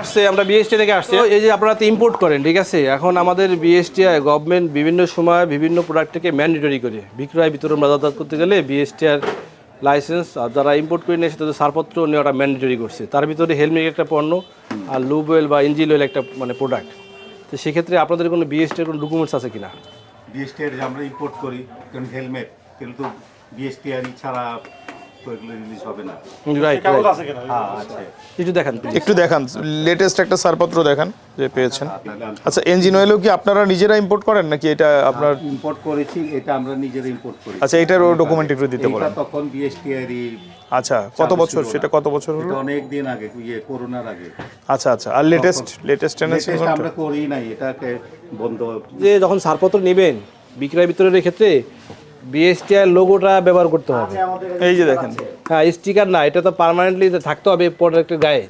আসছে আমরা বিএসটি থেকে আসছি। এই যে আপনারা তো ইম্পোর্ট করেন ঠিক আছে? এখন আমাদের বিএসটিআই গভর্নমেন্ট বিভিন্ন সময় বিভিন্ন প্রোডাক্টকে ম্যান্ডেটরি করে। বিক্রয় বিতরণ বাজারজাত করতে গেলে বিএসটিআর লাইসেন্স আর যারা ইম্পোর্ট করে নিয়ে এসে তাদের ছাড়পত্র নেওয়াটা ম্যান্ডেটরি করছে। তার ভিতরে হেলমেট একটা পণ্য আর লুব অয়েল বা ইঞ্জিল অয়েল একটা মানে প্রোডাক্ট তো সেক্ষেত্রে আপনাদের কোনো বিএসটির কোনো ডকুমেন্টস আছে কিনা? বিএসটিআর যে আমরা ইম্পোর্ট করি কারণ হেলমেট এগুলো তো বিএসটিআর ছাড়া এগুলো রিলিজ হবে না। রাইট হ্যাঁ দেখান একটু দেখান লেটেস্ট একটা ছাড়পত্র দেখান যে পেয়েছেন। তাহলে আমি আচ্ছা ইঞ্জিন অয়েলও কি আপনারা নিজেরা ইম্পোর্ট করেন নাকি এটা আপনার ইম্পোর্ট করেছি এটা আমরা নিজেরা ইম্পোর্ট করি। আচ্ছা এটারও ডকুমেন্ট একটু দিতে বলেন। তখন আচ্ছা কত বছর? সেটা কত বছর হলো? এটা অনেক দিন আগে ইয়ে করোনার আগে। আচ্ছা আচ্ছা আর লেটেস্ট লেটেস্ট এনেছেন আমরা করি নাই এটাকে বন্ধ যে যখন ছাড়পত্র নেবেন বিক্রয় বিতরণের ক্ষেত্রে বিএসটিআর লোগোটা ব্যবহার করতে হবে। এই যে দেখেন। হ্যাঁ স্টিকার না এটা তো পার্মানেন্টলি থাকতে হবে প্রোডাক্টের গায়ে।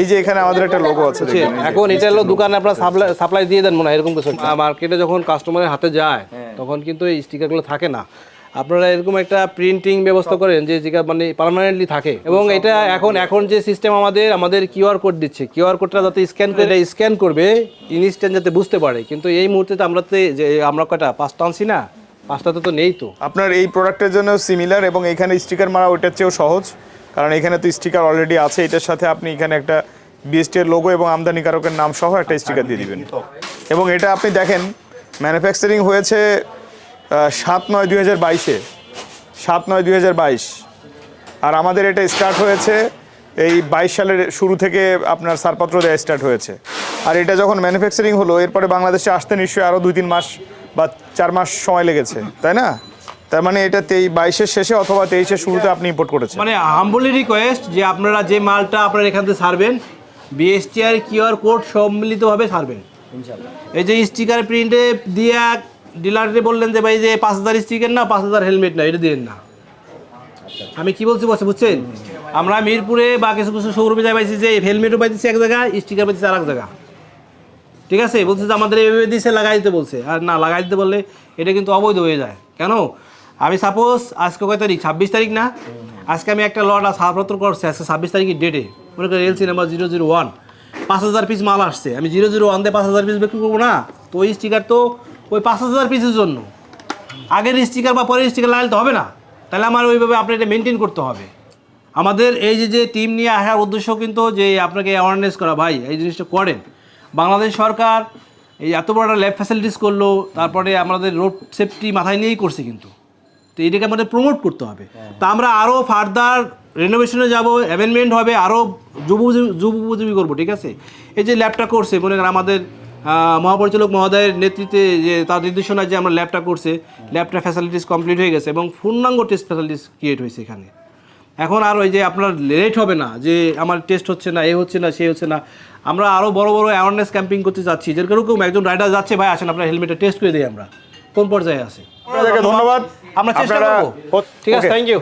এই যে এখানে আমাদের একটা লোগো আছে। এখন এটা হলো দোকানে আপনার সাপ্লাই সাপ্লাই দিয়ে দেন মনে হয় এরকম কিছু মার্কেটে যখন কাস্টমারের হাতে যায় তখন কিন্তু এই স্টিকারগুলো থাকে না। আপনারা এরকম একটা প্রিন্টিং ব্যবস্থা করেন যে যেটা মানে পার্মানেন্টলি থাকে। এবং এটা এখন এখন যে সিস্টেম আমাদের আমাদের কিউআর কোড দিচ্ছে। কিউআর কোডটা যাতে স্ক্যান করে এটা স্ক্যান করবে ইনস্ট্যান্ট যাতে বুঝতে পারে। কিন্তু এই মুহূর্তে তো আমরা তো যে আমরা কয়টা পাঁচটা আনছি না? পাঁচটাতে তো নেই তো। আপনার এই প্রোডাক্টের জন্য সিমিলার এবং এখানে স্টিকার মারা ওইটার চেয়েও সহজ। কারণ এখানে তো স্টিকার অলরেডি আছে, এটার সাথে আপনি এখানে একটা বিএসটি এর লোগো এবং আমদানিকারকের নাম সহ একটা স্টিকার দিয়ে দিবেন। এবং এটা আপনি দেখেন ম্যানুফ্যাকচারিং হয়েছে সাত নয় দুই হাজার বাইশে। সাত নয় দুই হাজার বাইশ। আর আমাদের এটা স্টার্ট হয়েছে, এই বাইশ সালের শুরু থেকে আপনার ছাড়পত্র দেওয়া স্টার্ট হয়েছে। আর এটা যখন ম্যানুফ্যাকচারিং হলো, এরপরে বাংলাদেশে আসতে নিশ্চয়ই আরও দুই তিন মাস বা চার মাস সময় লেগেছে তাই না? তার মানে এটা তেই বাইশের শেষে অথবা তেইশের শুরুতে আপনি ইম্পোর্ট করেছেন। মানে হাম্বলি রিকোয়েস্ট যে আপনারা যে মালটা আপনারা এখান থেকে ছাড়বেন বিএসটিআর কিউআর কোড সম্মিলিতভাবে ছাড়বেন এই যে স্টিকার প্রিন্টে দিয়ে ডিলারে বললেন যে ভাই যে পাঁচ হাজার স্টিকার না পাঁচ হাজার হেলমেট না এটা দিন না। আমি কি বলছি বলছি বুঝছেন? আমরা মিরপুরে বা কিছু কিছু শোরুমে যাই পাইছি যে হেলমেটও পাইতেছি এক জায়গায় স্টিকার পাইতেছি আর এক জায়গা ঠিক আছে? বলছে যে আমাদের এভাবে দিছে, লাগাই দিতে বলছে। আর না, লাগাই দিতে বললে এটা কিন্তু অবৈধ হয়ে যায়। কেন? আমি সাপোজ আজকে কয় তারিখ? ছাব্বিশ তারিখ না? আজকে আমি একটা লট ছাড়পত্র করছি আজকে ছাব্বিশ তারিখের ডেটে মনে করি LC number zero zero one পাঁচ হাজার পিস মাল আসছে। আমি জিরো জিরো ওয়ান দিয়ে পাঁচ হাজার পিস বিক্রি করব না? তো ওই স্টিকার তো ওই পাঁচ হাজার পিসের জন্য। আগের স্টিকার বা পরের স্টিকার লাগালে তো হবে না। তাহলে আমার ওইভাবে আপনার এটা মেনটেন করতে হবে। আমাদের এই যে যে টিম নিয়ে আসার উদ্দেশ্য কিন্তু যে আপনাকে অ্যাওয়ারনেস করা, ভাই, এই জিনিসটা করেন। বাংলাদেশ সরকার এই এত বড় একটা ল্যাব ফ্যাসিলিটিস করল তারপরে আমাদের রোড সেফটি মাথায় নিয়েই করছে কিন্তু। তো এটাকে আমাদের প্রমোট করতে হবে। তা আমরা আরও ফার্দার রেনোভেশনে যাব অ্যামেন্ডমেন্ট হবে আরও যুব যুব উপযোগী করব ঠিক আছে? এই যে ল্যাবটা করছে মনে করেন আমাদের মহাপরিচালক মহোদয়ের নেতৃত্বে যে তার নির্দেশনায় যে আমরা ল্যাবটা করছে ল্যাবটা ফ্যাসিলিটিস কমপ্লিট হয়ে গেছে এবং পূর্ণাঙ্গ টেস্ট ফ্যাসিলিটিস ক্রিয়েট হয়েছে এখানে। এখন আর ওই যে আপনার লেট হবে না যে আমার টেস্ট হচ্ছে না এ হচ্ছে না সে হচ্ছে না। আমরা আরও বড় বড় অ্যাওয়ারনেস ক্যাম্পিং করতে যাচ্ছি যেরকম একজন রাইডার যাচ্ছে ভাই আসেন আপনার হেলমেটটা টেস্ট করে দিই আমরা কোন পর্যায়ে আছে। ধন্যবাদ। আমরা চেষ্টা করব। ঠিক আছে থ্যাংক ইউ